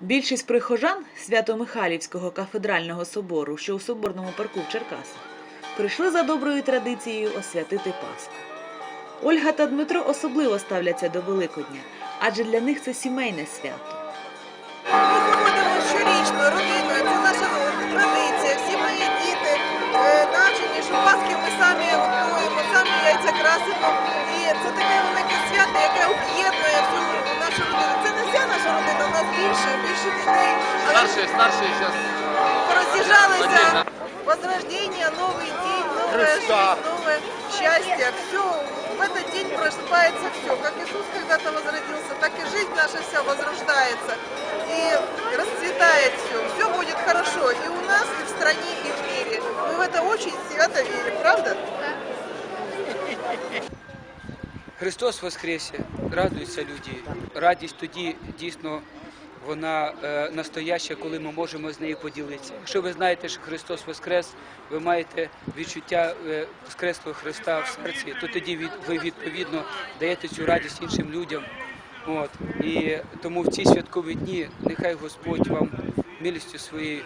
Більшість прихожан Свято-Михайлівського кафедрального собору, що у соборному парку в Черкасах, прийшли за доброю традицією освятити Пасху. Ольга та Дмитро особливо ставляться до Великодня, адже для них це сімейне свято. Ми ходимо щорічно, родиною, це наша традиція. Всі мої діти е, навчені, що Пасхи ми самі готуємо, самі яйця красимо. І це таке велике більше, більше дітей. Але Старшие, старшие сейчас. пороз'їжджалися. Возрождение, новый день, новая Христа. жизнь, новое счастье. Все, в этот день просыпается все. Как Иисус когда-то возродился, так и жизнь наша вся возрождается. И расцветает все. Все будет хорошо и у нас, и в стране, и в мире. Мы в это очень свято верим, правда? Христос Воскресе, радуються люди. Радість тоді дійсно вона е, настояща, коли ми можемо з нею поділитися. Якщо ви знаєте, що Христос Воскрес, ви маєте відчуття е, Воскреслого Христа в серці, то тоді від, ви відповідно даєте цю радість іншим людям. От. І тому в ці святкові дні нехай Господь вам милістю своєю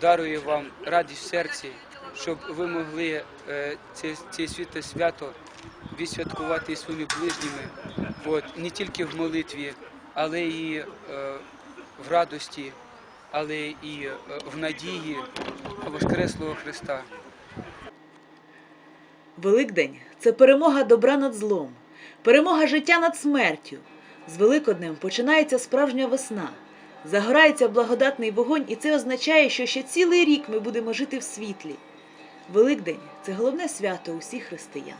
дарує вам радість в серці, щоб ви могли е, це, це світле свято відсвяткувати із своїми ближніми, от, не тільки в молитві, але і е, в радості, але і е, в надії на Воскреслого Христа. Великдень це перемога добра над злом, перемога життя над смертю. З Великоднем починається справжня весна. Загорається благодатний вогонь, і це означає, що ще цілий рік ми будемо жити в світлі. Великдень це головне свято усіх християн.